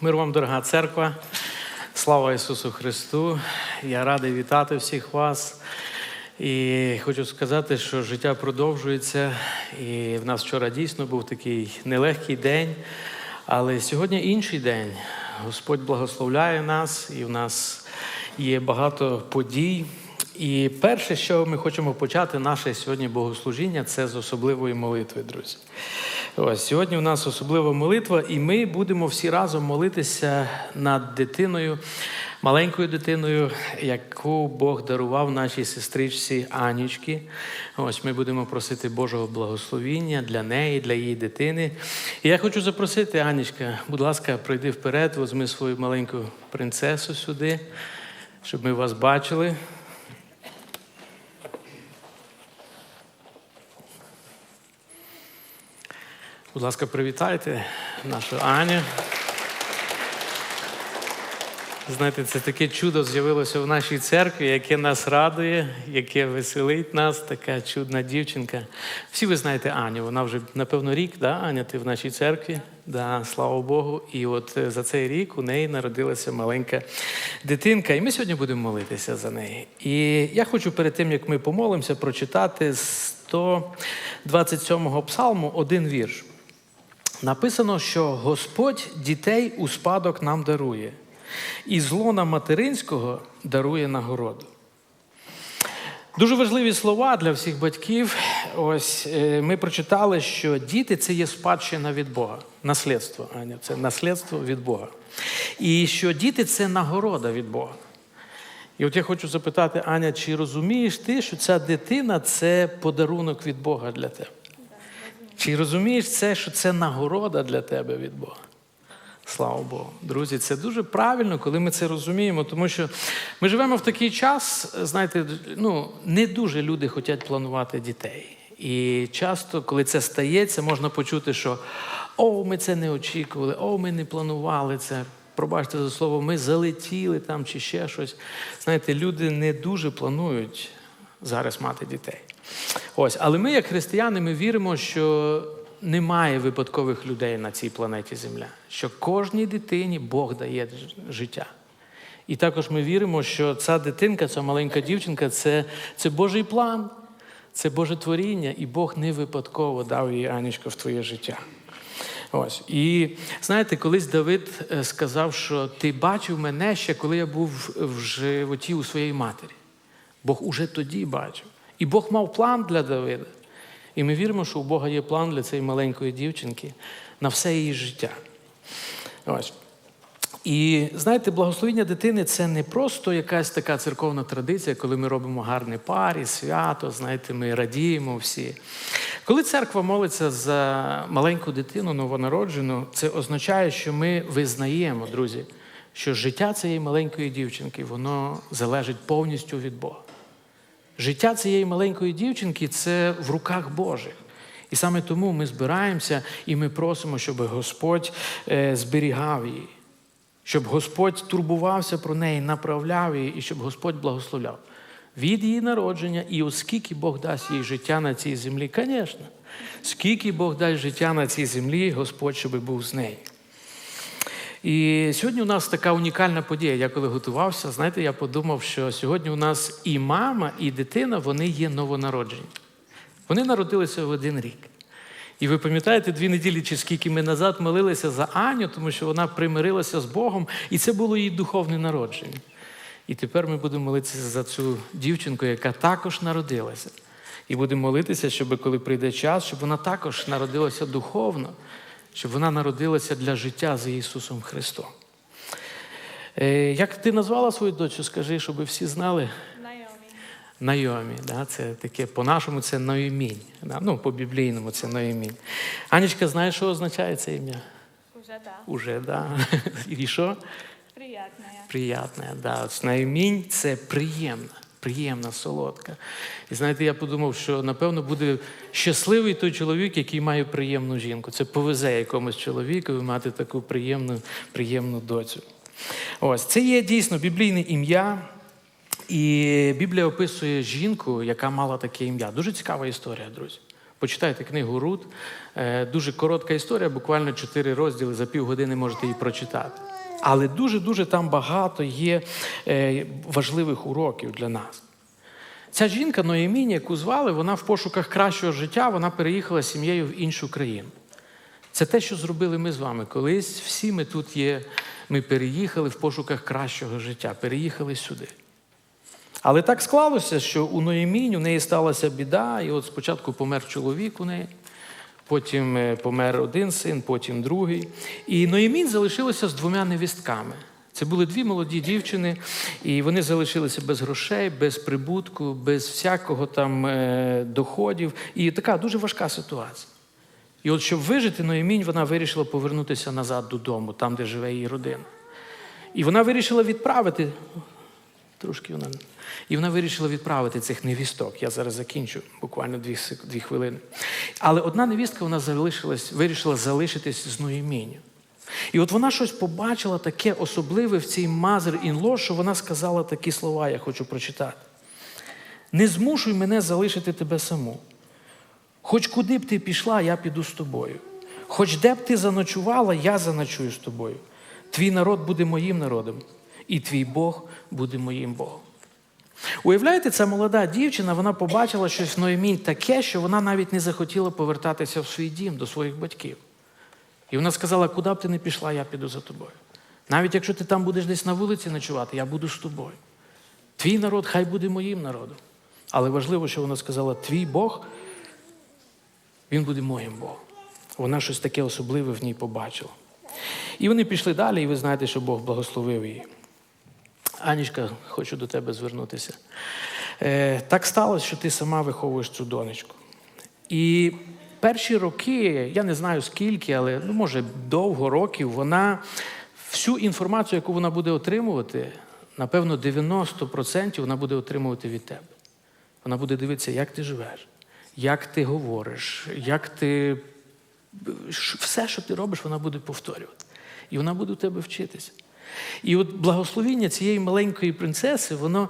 Мир вам, дорога церква. Слава Ісусу Христу. Я радий вітати всіх вас. І хочу сказати, що життя продовжується. І в нас вчора дійсно був такий нелегкий день, але сьогодні інший день. Господь благословляє нас, і в нас є багато подій. І перше, що ми хочемо почати, наше сьогодні богослужіння, це з особливої молитви, друзі. Ось сьогодні у нас особлива молитва, і ми будемо всі разом молитися над дитиною, маленькою дитиною, яку Бог дарував нашій сестричці Анічки. Ось ми будемо просити Божого благословіння для неї, для її дитини. І я хочу запросити Анічка, будь ласка, прийди вперед, возьми свою маленьку принцесу сюди, щоб ми вас бачили. Будь ласка, привітайте нашу Аню. Знаєте, це таке чудо з'явилося в нашій церкві, яке нас радує, яке веселить нас, така чудна дівчинка. Всі ви знаєте Аню, вона вже, напевно, рік, да, Аня, ти в нашій церкві. Да, слава Богу. І от е, за цей рік у неї народилася маленька дитинка. І ми сьогодні будемо молитися за неї. І я хочу перед тим, як ми помолимося, прочитати з 127-го псалму один вірш. Написано, що Господь дітей у спадок нам дарує, і з лона материнського дарує нагороду. Дуже важливі слова для всіх батьків. Ось е, ми прочитали, що діти це є спадщина від Бога, наслідство, Аня, це наслідство від Бога. І що діти це нагорода від Бога. І от я хочу запитати, Аня, чи розумієш ти, що ця дитина це подарунок від Бога для тебе? Чи розумієш це, що це нагорода для тебе від Бога? Слава Богу. Друзі, це дуже правильно, коли ми це розуміємо, тому що ми живемо в такий час, знаєте, ну, не дуже люди хочуть планувати дітей. І часто, коли це стається, можна почути, що о, ми це не очікували, о, ми не планували це. Пробачте за слово, ми залетіли там чи ще щось. Знаєте, люди не дуже планують зараз мати дітей. Ось, але ми, як християни, ми віримо, що немає випадкових людей на цій планеті Земля, що кожній дитині Бог дає життя. І також ми віримо, що ця дитинка, ця маленька дівчинка це, це Божий план, це Боже творіння, і Бог не випадково дав їй Анічко в твоє життя. Ось. І знаєте, колись Давид е, сказав, що ти бачив мене ще, коли я був в животі у своєї матері. Бог уже тоді бачив. І Бог мав план для Давида. І ми віримо, що у Бога є план для цієї маленької дівчинки на все її життя. Ось. І знаєте, благословення дитини це не просто якась така церковна традиція, коли ми робимо гарне парі, свято, знаєте, ми радіємо всі. Коли церква молиться за маленьку дитину новонароджену, це означає, що ми визнаємо, друзі, що життя цієї маленької дівчинки воно залежить повністю від Бога. Життя цієї маленької дівчинки це в руках Божих. І саме тому ми збираємося і ми просимо, щоб Господь е, зберігав її, щоб Господь турбувався про неї, направляв її і щоб Господь благословляв. Від її народження, і оскільки Бог дасть їй життя на цій землі, звісно, скільки Бог дасть життя на цій землі, Господь, щоб був з нею. І сьогодні у нас така унікальна подія. Я коли готувався, знаєте, я подумав, що сьогодні у нас і мама, і дитина вони є новонароджені. Вони народилися в один рік. І ви пам'ятаєте, дві неділі чи скільки ми назад молилися за Аню, тому що вона примирилася з Богом, і це було її духовне народження. І тепер ми будемо молитися за цю дівчинку, яка також народилася. І будемо молитися, щоб коли прийде час, щоб вона також народилася духовно, щоб вона народилася для життя з Ісусом Христом. Е, Як ти назвала свою дочу, скажи, щоб всі знали? Найомі. Найомі, да? це таке по-нашому це Ноємінь. Да? Ну, по-біблійному це Ноємінь. Анічка, знаєш, що означає це ім'я? Уже да. Уже, да. І що? Приятная. Приятне, да. От Наймінь це приємна, приємна, солодка. І знаєте, я подумав, що напевно буде щасливий той чоловік, який має приємну жінку. Це повезе якомусь чоловікові мати таку приємну, приємну доцю. Ось це є дійсно біблійне ім'я. І Біблія описує жінку, яка мала таке ім'я. Дуже цікава історія, друзі. Почитайте книгу Рут. Е, Дуже коротка історія, буквально чотири розділи за півгодини можете її прочитати. Але дуже-дуже там багато є е, важливих уроків для нас. Ця жінка Ноємінь, яку звали, вона в пошуках кращого життя, вона переїхала з сім'єю в іншу країну. Це те, що зробили ми з вами. Колись всі ми тут є, ми переїхали в пошуках кращого життя, переїхали сюди. Але так склалося, що у Ноємінь у неї сталася біда, і от спочатку помер чоловік у неї, потім е, помер один син, потім другий. І Ноємінь залишилася з двома невістками. Це були дві молоді дівчини, і вони залишилися без грошей, без прибутку, без всякого там е, доходів. І така дуже важка ситуація. І от щоб вижити Ноємінь, вона вирішила повернутися назад додому, там, де живе її родина. І вона вирішила відправити. Трошки вона. І вона вирішила відправити цих невісток. Я зараз закінчу буквально дві, дві хвилини. Але одна невістка вона залишилась, вирішила залишитись з Ноємінню. І от вона щось побачила таке особливе в цій мазер інло, що вона сказала такі слова, я хочу прочитати. Не змушуй мене залишити тебе саму. Хоч куди б ти пішла, я піду з тобою. Хоч де б ти заночувала, я заночую з тобою. Твій народ буде моїм народом, і твій Бог буде моїм Богом. Уявляєте, ця молода дівчина, вона побачила щось в Ноємінь таке, що вона навіть не захотіла повертатися в свій дім до своїх батьків. І вона сказала, куди б ти не пішла, я піду за тобою. Навіть якщо ти там будеш десь на вулиці ночувати, я буду з тобою. Твій народ хай буде моїм народом. Але важливо, що вона сказала, твій Бог, він буде моїм Богом. Вона щось таке особливе в ній побачила. І вони пішли далі, і ви знаєте, що Бог благословив її. Анічка, хочу до тебе звернутися. Е, так сталося, що ти сама виховуєш цю донечку. І перші роки, я не знаю скільки, але ну, може довго років, вона всю інформацію, яку вона буде отримувати, напевно, 90% вона буде отримувати від тебе. Вона буде дивитися, як ти живеш, як ти говориш, як ти. Все, що ти робиш, вона буде повторювати. І вона буде у тебе вчитися. І от благословіння цієї маленької принцеси, воно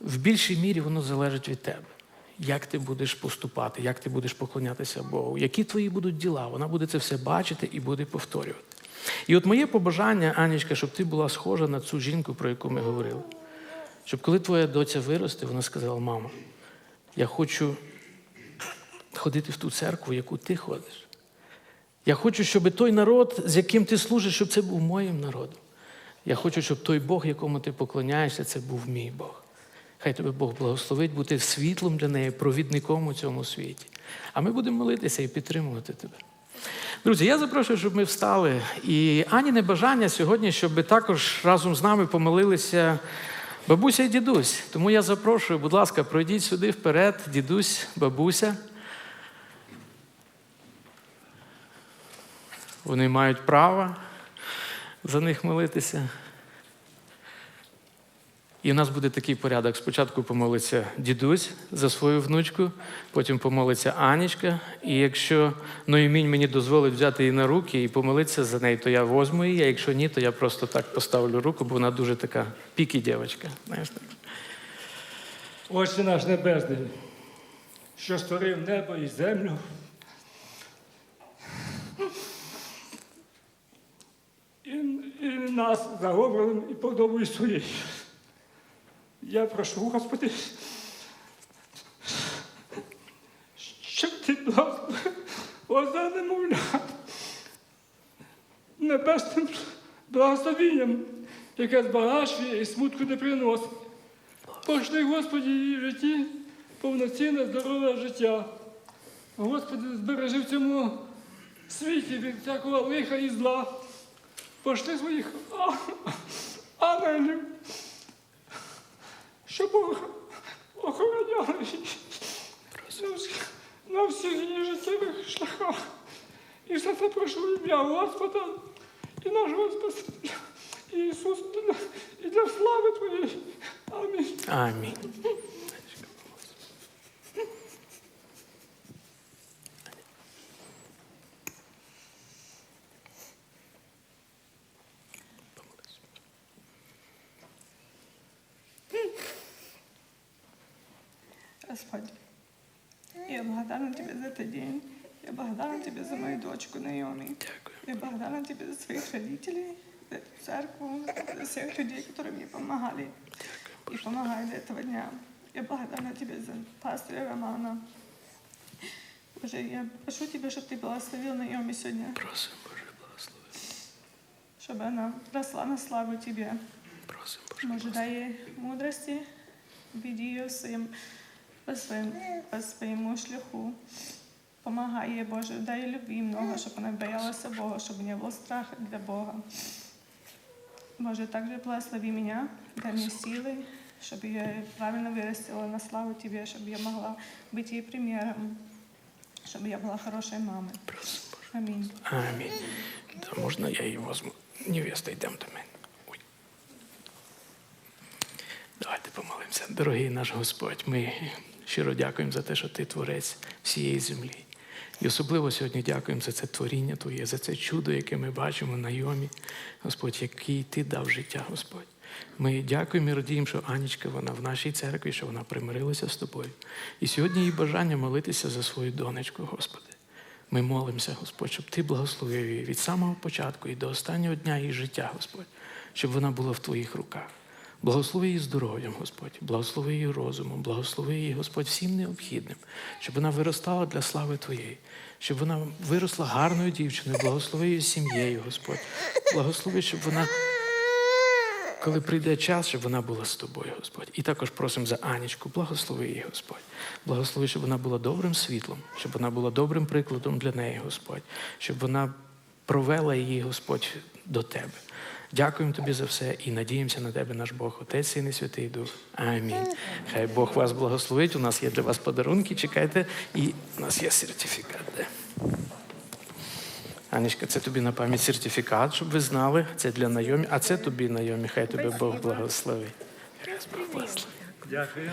в більшій мірі воно залежить від тебе. Як ти будеш поступати, як ти будеш поклонятися Богу, які твої будуть діла. Вона буде це все бачити і буде повторювати. І от моє побажання, Анічка, щоб ти була схожа на цю жінку, про яку ми говорили. Щоб коли твоя доця виросте, вона сказала: мама, я хочу ходити в ту церкву, в яку ти ходиш. Я хочу, щоб той народ, з яким ти служиш, щоб це був моїм народом. Я хочу, щоб той Бог, якому ти поклоняєшся, це був мій Бог. Хай тебе Бог благословить бути світлом для неї, провідником у цьому світі. А ми будемо молитися і підтримувати тебе. Друзі, я запрошую, щоб ми встали. І Аніне бажання сьогодні, щоб також разом з нами помолилися бабуся і дідусь. Тому я запрошую, будь ласка, пройдіть сюди вперед, дідусь, бабуся. Вони мають право за них молитися. І в нас буде такий порядок. Спочатку помолиться дідусь за свою внучку, потім помолиться Анічка. І якщо Ноємінь мені дозволить взяти її на руки і помолитися за неї, то я возьму її, а якщо ні, то я просто так поставлю руку, бо вона дуже така пікі дівчинка. Знаєш так? Отче наш Небесний, що створив небо і землю. І, і нас за і подобою своєю. Я прошу, Господи, щоб ти дав оце небесним благословінням, яке збагачує і смутку не приносить. Пошли, Господі, її в житті повноцінне здорове життя. Господи, збережи в цьому світі від всякого лиха і зла. Пошли своїх ангелів, щоб ох- охороняли на всіх- її життєвих шляхах. І все це прошу ім'я Господа і нашого Спасителя Ісуса, і для слави Твоєї. Амінь. Амінь. Господь, я благодарна тебе за этот день. Я благодарна тебе за мою дочку Наоми. Дякую. Я благодарна тебе за своих родителей, за эту церковь, за всех людей, которые мне помогали и помогают до этого дня. Я благодарна тебе за пастора Романа. Боже, я прошу тебя, чтобы ты благословил Наоми сегодня, Просимо, Боже, благослови. чтобы она росла на славу тебе. Просимо, Боже. Боже, дай ей мудрости, веди ее своим, по, своим, по своему шляху. Помогай ей, Боже, дай ей любви много, чтобы она боялась Бога, чтобы не было страха для Бога. Боже, также благослови меня, дай мне силы, чтобы я правильно вырастила на славу Тебе, чтобы я могла быть ей примером, чтобы я была хорошей мамой. Просимо, Боже. Аминь. Амінь. Да, можна я її возьму? Невеста, йдемо до мене. Ой. Давайте помолимося. Дорогий наш Господь, ми щиро дякуємо за те, що ти творець всієї землі. І особливо сьогодні дякуємо за це творіння Твоє, за це чудо, яке ми бачимо на Йомі, Господь, який Ти дав життя, Господь. Ми дякуємо і радіємо, що Анічка вона в нашій церкві, що вона примирилася з тобою. І сьогодні її бажання молитися за свою донечку, Господи. Ми молимося, Господь, щоб Ти благословив її від самого початку і до останнього дня її життя, Господь, щоб вона була в Твоїх руках. Благослови її здоров'ям, Господь, благослови її розумом, благослови її, Господь, всім необхідним, щоб вона виростала для слави Твоєї, щоб вона виросла гарною дівчиною, благослови її сім'єю, Господь. Благослови, щоб вона коли прийде час, щоб вона була з тобою, Господь. І також просимо за Анічку, благослови її, Господь. Благослови, щоб вона була добрим світлом, щоб вона була добрим прикладом для неї, Господь, щоб вона провела її, Господь, до Тебе. Дякуємо тобі за все і надіємося на тебе, наш Бог, Отець Син і Святий Дух. Амінь. Хай Бог вас благословить. У нас є для вас подарунки. Чекайте, і у нас є сертифікат. Де? Анечка, це тобі на пам'ять сертифікат, щоб ви знали. Це для найомі, а це тобі найомі. Хай тебе Бог благословить. Хай Бог благословить. Дякую.